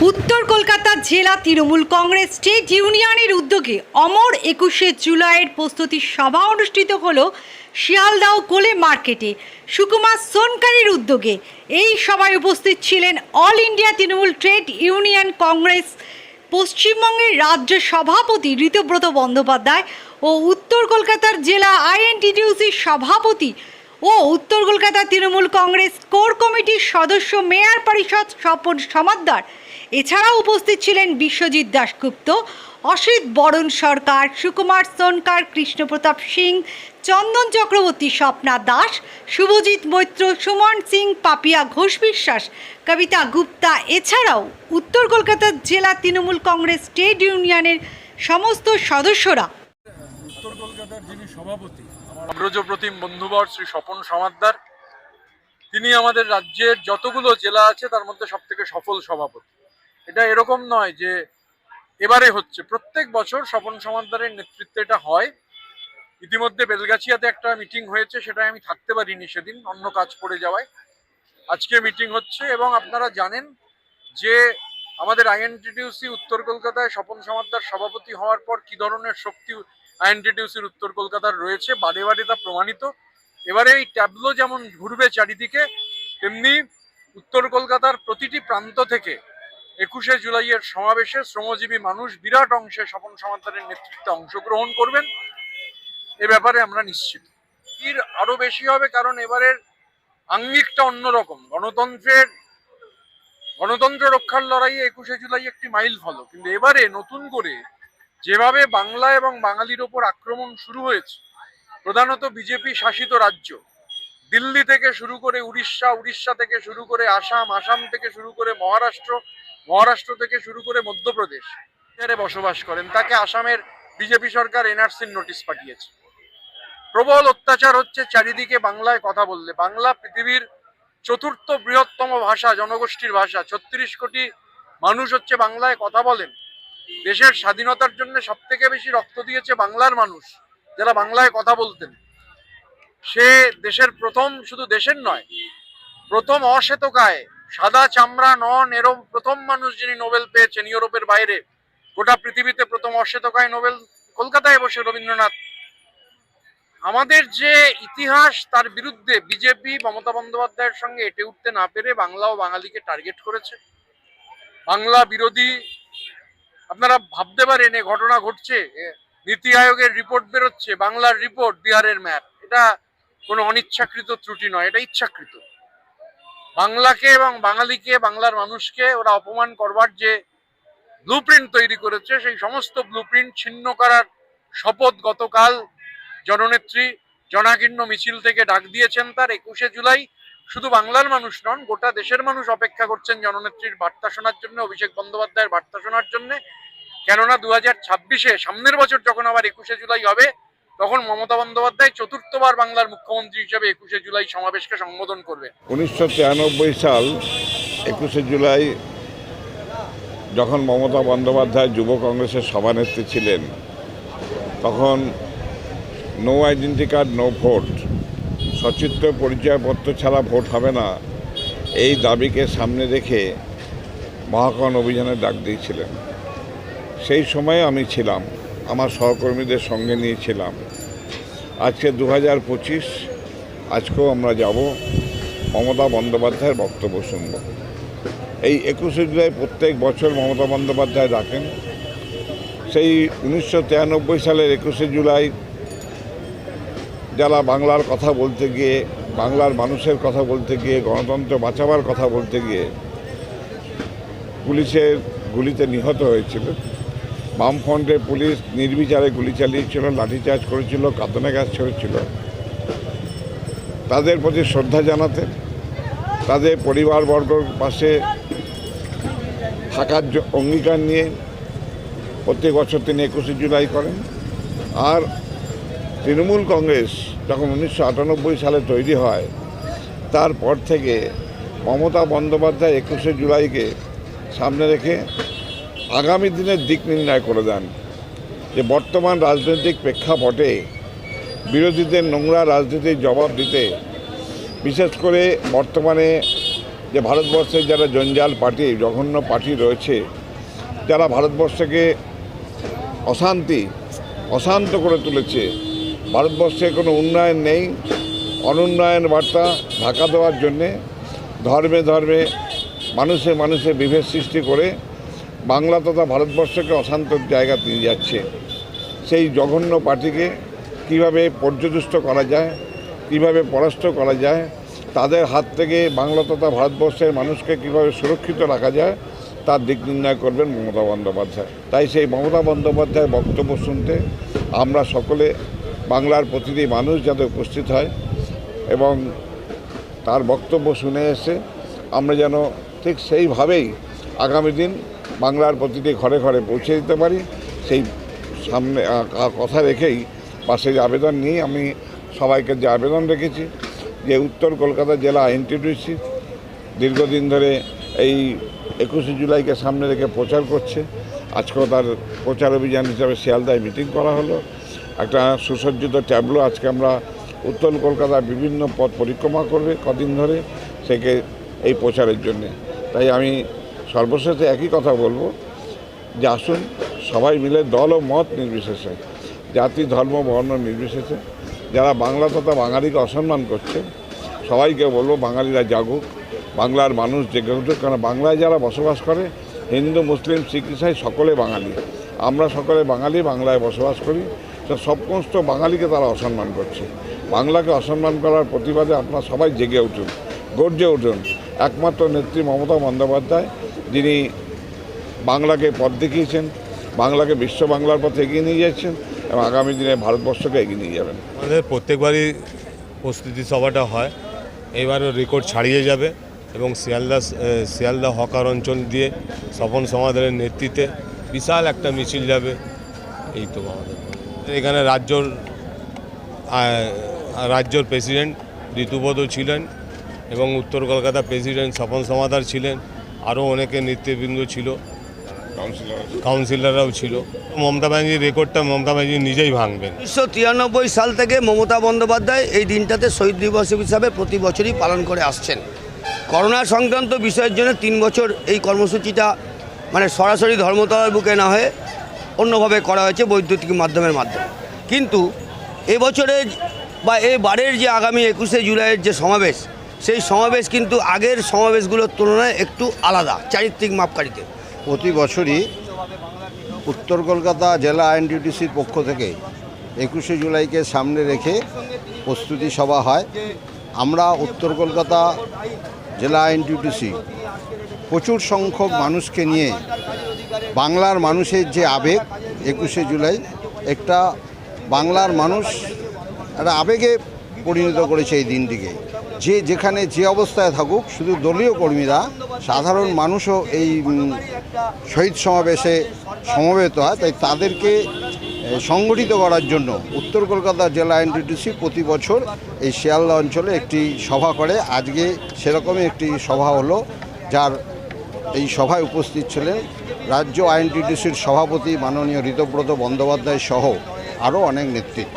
উত্তর কলকাতা জেলা তৃণমূল কংগ্রেস স্টেট ইউনিয়নের উদ্যোগে অমর একুশে জুলাইয়ের প্রস্তুতি সভা অনুষ্ঠিত হলো শিয়ালদাও কোলে মার্কেটে। সুকুমার সোনকারীর উদ্যোগে এই সভায় উপস্থিত ছিলেন all India Trinamool trade union Congress পশ্চিমবঙ্গের রাজ্য সভাপতি ঋতব্রত বন্দ্যোপাধ্যায় ও উত্তর কলকাতার জেলা আইএনটিটিউসির সভাপতি ও উত্তর কলকাতা তৃণমূল কংগ্রেস কোর কমিটির সদস্য মেয়র পরিষদ স্বপন সমাদ্দার এছাড়াও উপস্থিত ছিলেন বিশ্বজিৎ দাশগুপ্ত, অসিত বরণ সরকার, সুকুমার সোনকার, কৃষ্ণপ্রতাপ সিং, চন্দন চক্রবর্তী স্বপ্না দাস, শুভজিৎ মৈত্র, সুমন সিং, পাপিয়া ঘোষ বিশ্বাস, কবিতা গুপ্তা। এছাড়াও উত্তর কলকাতা জেলা তৃণমূল কংগ্রেস ট্রেড ইউনিয়নের সমস্ত সদস্যরা। উত্তর কলকাতার যিনি সভাপতি বন্ধুবর শ্রী স্বপন সমাদ্দার, তিনি আমাদের রাজ্যের যতগুলো জেলা আছে তার মধ্যে সব থেকে সফল সভাপতি। এটা এরকম নয় যে এবারে হচ্ছে। প্রত্যেক বছর স্বপন সমাদ্দারের নেতৃত্বে এটা হয়। ইতিমধ্যে বেলগাছিয়াতে একটা মিটিং হয়েছে সেটা আমি থাকতে পারিনি সেদিন, অন্য কাজ পড়ে যাওয়ায়। আজকে মিটিং হচ্ছে এবং আপনারা জানেন যে আমাদের আইএনটিটিউসি উত্তর কলকাতায় স্বপন সমাদ্দার সভাপতি হওয়ার পর কি ধরনের শক্তি আইএনটিটিউসির উত্তর কলকাতার রয়েছে, বারে বারে তা প্রমাণিত। এবারে এই ট্যাবলো যেমন ঘুরবে চারিদিকে, তেমনি উত্তর কলকাতার প্রতিটি প্রান্ত থেকে একুশে জুলাইয়ের সমাবেশে শ্রমজীবী মানুষ বিরাট অংশে স্বপন সমাদ্দারের নেতৃত্বে অংশগ্রহণ করবেন। এ ব্যাপারে আমরা নিশ্চিত। এর আরও বেশি হবে কারণ এবারের আঙ্গিকটা অন্যরকম। গণতন্ত্রের, গণতন্ত্র রক্ষার লড়াইয়ে একুশে জুলাই একটি মাইল ফলক। কিন্তু এবারে নতুন করে যেভাবে বাংলা এবং বাঙালির ওপর আক্রমণ শুরু হয়েছে, প্রধানত বিজেপি শাসিত রাজ্য, দিল্লি থেকে শুরু করে উড়িষ্যা উড়িষ্যা থেকে শুরু করে আসাম আসাম থেকে শুরু করে মহারাষ্ট্র মহারাষ্ট্র থেকে শুরু করে মধ্যপ্রদেশ বসবাস করেন। তাকে আসামের বিজেপি সরকার এনআরসির নোটিশ পাঠিয়েছে। প্রবল অত্যাচার হচ্ছে চারিদিকে বাংলায় কথা বললে। বাংলা পৃথিবীর চতুর্থ বৃহত্তম ভাষা, জনগোষ্ঠীর ভাষা। ছত্রিশ কোটি মানুষ হচ্ছে বাংলায় কথা বলেন। দেশের স্বাধীনতার জন্য সব থেকে বেশি রক্ত দিয়েছে বাংলার মানুষ যারা বাংলায় কথা বলতেন। সে দেশের প্রথম, শুধু দেশের নয়, প্রথম অশ্বেতকায় সাদা চামড়া, নন, এরম প্রথম মানুষ যিনি নোবেল পেয়েছেন ইউরোপের বাইরে, গোটা পৃথিবীতে প্রথম অশ্বেতকায় নোবেল, কলকাতায় বসে রবীন্দ্রনাথ। আমাদের যে ইতিহাস, তার বিরুদ্ধে বিজেপি, মমতা বন্দ্যোপাধ্যায়ের সঙ্গে এটে উঠতে না পেরে বাংলা ও বাঙালিকে টার্গেট করেছে। বাংলা বিরোধী, আপনারা ভাবতে পারেন, এ ঘটনা ঘটছে নীতি আয়োগের রিপোর্ট বেরোচ্ছে, বাংলার রিপোর্ট বিহারের ম্যাপ। এটা কোনো অনিচ্ছাকৃত ত্রুটি নয়, এটা ইচ্ছাকৃত। বাংলাকে এবং বাঙালিকে, বাংলার মানুষকে ওরা অপমান করবার যে ব্লুপ্রিন্ট তৈরি করেছে, সেই সমস্ত ব্লুপ্রিন্ট ছিন্ন করার শপথ গতকাল জননেত্রী জনাকীর্ণ মিছিল থেকে ডাক দিয়েছেন তার একুশে জুলাই। শুধু বাংলার মানুষ নন, গোটা দেশের মানুষ অপেক্ষা করছেন জননেত্রীর বার্তা শোনার জন্য, অভিষেক বন্দ্যোপাধ্যায়ের বার্তা শোনার জন্য। কেননা দু হাজার ছাব্বিশে, সামনের বছর যখন আবার একুশে জুলাই হবে তখন মমতা বন্দ্যোপাধ্যায় চতুর্থবার বাংলার মুখ্যমন্ত্রী হিসেবে একুশে জুলাই সমাবেশকে সম্বোধন করবে। উনিশশো তিরানব্বই সাল, একুশে জুলাই, যখন মমতা বন্দ্যোপাধ্যায় যুব কংগ্রেসের সভানেত্রী ছিলেন, তখন no identity card no vote সচিত্র পরিচয়পত্র ছাড়া ভোট হবে না, এই দাবিকে সামনে রেখে মহাকরণ অভিযানের ডাক দিয়েছিলেন। সেই সময়ে আমি ছিলাম। আমার সহকর্মীদের সঙ্গে নিয়েছিলাম। আজকে দু হাজার পঁচিশ, আজকেও আমরা যাব মমতা বন্দ্যোপাধ্যায়ের বক্তব্য শুনব। এই একুশে জুলাই প্রত্যেক বছর মমতা বন্দ্যোপাধ্যায় ডাকেন। সেই উনিশশো তিরানব্বই সালের একুশে জুলাই যারা বাংলার কথা বলতে গিয়ে, বাংলার মানুষের কথা বলতে গিয়ে, গণতন্ত্র বাঁচাবার কথা বলতে গিয়ে পুলিশের গুলিতে নিহত হয়েছিল বামফ্রন্টের পুলিশ নির্বিচারে গুলি চালিয়েছিল, লাঠিচার্জ করেছিল, কাঁদনে গাছ ছেড়েছিল। তাদের প্রতি শ্রদ্ধা জানাতে, তাদের পরিবারবর্গর পাশে থাকার অঙ্গীকার নিয়ে প্রত্যেক বছর তিনি একুশে জুলাই করেন। আর তৃণমূল কংগ্রেস যখন উনিশশো আটানব্বই সালে তৈরি হয়, তারপর থেকে মমতা বন্দ্যোপাধ্যায় একুশে জুলাইকে সামনে রেখে আগামী দিনের দিক নির্ণয় করে দেন যে বর্তমান রাজনৈতিক প্রেক্ষাপটে বিরোধীদের নোংরা রাজনীতির জবাব দিতে, বিশেষ করে বর্তমানে যে ভারতবর্ষের যারা জঞ্জাল পার্টি, জঘন্য পার্টি রয়েছে, যারা ভারতবর্ষকে অশান্তি, অশান্ত করে তুলেছে, ভারতবর্ষে কোনো উন্নয়ন নেই, অনুন্নয়ন বার্তা ঢাকা দেওয়ার জন্যে ধর্মে ধর্মে মানুষে মানুষে বিভেদ সৃষ্টি করে বাংলা তথা ভারতবর্ষকে অশান্তর জায়গা নিয়ে যাচ্ছে। সেই জঘন্য পার্টিকে কীভাবে পর্যদুষ্ট করা যায়, কীভাবে পরাস্ত করা যায়, তাদের হাত থেকে বাংলা তথা ভারতবর্ষের মানুষকে কীভাবে সুরক্ষিত রাখা যায়, তার দিক নির্ণয় করবেন মমতা বন্দ্যোপাধ্যায়। তাই সেই মমতা বন্দ্যোপাধ্যায়ের বক্তব্য শুনতে আমরা সকলে বাংলার প্রতিটি মানুষ যাতে উপস্থিত হয় এবং তার বক্তব্য শুনে এসে আমরা যেন ঠিক সেইভাবেই আগামী দিন বাংলার প্রতিটি ঘরে ঘরে পৌঁছে দিতে পারি। সেই সামনে কথা রেখেই পাশে যে আবেদন নিয়ে আমি সবাইকে যে আবেদন রেখেছি, যে উত্তর কলকাতা জেলা এনটিডিসি দীর্ঘদিন ধরে এই একুশে জুলাইকে সামনে রেখে প্রচার করছে। আজকেও তার প্রচার অভিযান হিসাবে শিয়ালদায় মিটিং করা হলো। একটা সুসজ্জিত ট্যাবলো আজকে আমরা উত্তর কলকাতার বিভিন্ন পথ পরিক্রমা করবে কদিন ধরে, সেকে এই প্রচারের জন্যে। তাই আমি সর্বশেষে একই কথা বলব যে আসুন, সবাই মিলে দল ও মত নির্বিশেষে, জাতি, ধর্ম, বর্ণ নির্বিশেষে, যারা বাংলা তথা বাঙালিকে অসম্মান করছে, সবাইকে বলব বাঙালিরা জাগুক, বাংলার মানুষ জেগে উঠুক কারণ বাংলায় যারা বসবাস করে, হিন্দু, মুসলিম, শিখ, ইসাই, সকলে বাঙালি। আমরা সকলে বাঙালি, বাংলায় বসবাস করি, তো সমস্ত বাঙালিকে তারা অসম্মান করছে। বাংলাকে অসম্মান করার প্রতিবাদে আপনারা সবাই জেগে উঠুন, গর্জে উঠুন। একমাত্র নেত্রী মমতা বন্দ্যোপাধ্যায়, যিনি বাংলাকে পথ দেখিয়েছেন, বাংলাকে বিশ্ব বাংলার পথে এগিয়ে নিয়ে যাচ্ছেন এবং আগামী দিনে ভারতবর্ষকে এগিয়ে নিয়ে যাবেন। আমাদের প্রত্যেকবারই প্রস্তুতি সভাটা হয় এবারও রেকর্ড ছাড়িয়ে যাবে এবং শিয়ালদা শিয়ালদা হকার অঞ্চল দিয়ে স্বপন সমাদারের নেতৃত্বে বিশাল একটা মিছিল যাবে, এই তো আমাদের। এখানে রাজ্যর রাজ্যর প্রেসিডেন্ট ঋতুপদ ছিলেন এবং উত্তর কলকাতা প্রেসিডেন্ট স্বপন সমাদার ছিলেন, আরও অনেকে নেতৃবৃন্দ ছিল কাউন্সিলর কাউন্সিলররাও ছিল। মমতা ব্যানার্জির রেকর্ডটা মমতা ব্যানার্জি নিজেই ভাঙবেন। উনিশশো তিরানব্বই সাল থেকে মমতা বন্দ্যোপাধ্যায় এই দিনটাতে শহীদ দিবস হিসাবে প্রতি বছরই পালন করে আসছেন। করোনা সংক্রান্ত বিষয়ের জন্য তিন বছর এই কর্মসূচিটা মানে সরাসরি ধর্মতলার বুকে না হয়ে অন্যভাবে করা হয়েছে বৈদ্যুতিক মাধ্যমের মাধ্যমে। কিন্তু এবছরে বা এবারের যে আগামী একুশে জুলাইয়ের যে সমাবেশ সেই সমাবেশ কিন্তু আগের সমাবেশগুলোর তুলনায় একটু আলাদা, চারিত্রিক মাপকাঠিতে। প্রতি বছরই উত্তর কলকাতা জেলা আইনটিটিসির পক্ষ থেকে একুশে জুলাইকে সামনে রেখে প্রস্তুতি সভা হয়। আমরা উত্তর কলকাতা জেলা আইনটিটিসি প্রচুর সংখ্যক মানুষকে নিয়ে বাংলার মানুষের যে আবেগ, একুশে জুলাই একটা বাংলার মানুষ একটা আবেগে পরিণত করেছে এই দিনটিকে। যে যেখানে যে অবস্থায় থাকুক, শুধু দলীয় কর্মীরা, সাধারণ মানুষও এই শহীদ সমাবেশে সমবেত হয়। তাই তাদেরকে সংগঠিত করার জন্য উত্তর কলকাতা জেলা এনটিটিসি প্রতি বছর এই শিয়ালদা অঞ্চলে একটি সভা করে। আজকে সেরকমই একটি সভা হলো, যার এই সভায় উপস্থিত ছিলেন রাজ্য আইনটিটিসির সভাপতি মাননীয় ঋতব্রত বন্দ্যোপাধ্যায় সহ আরও অনেক নেতৃত্ব।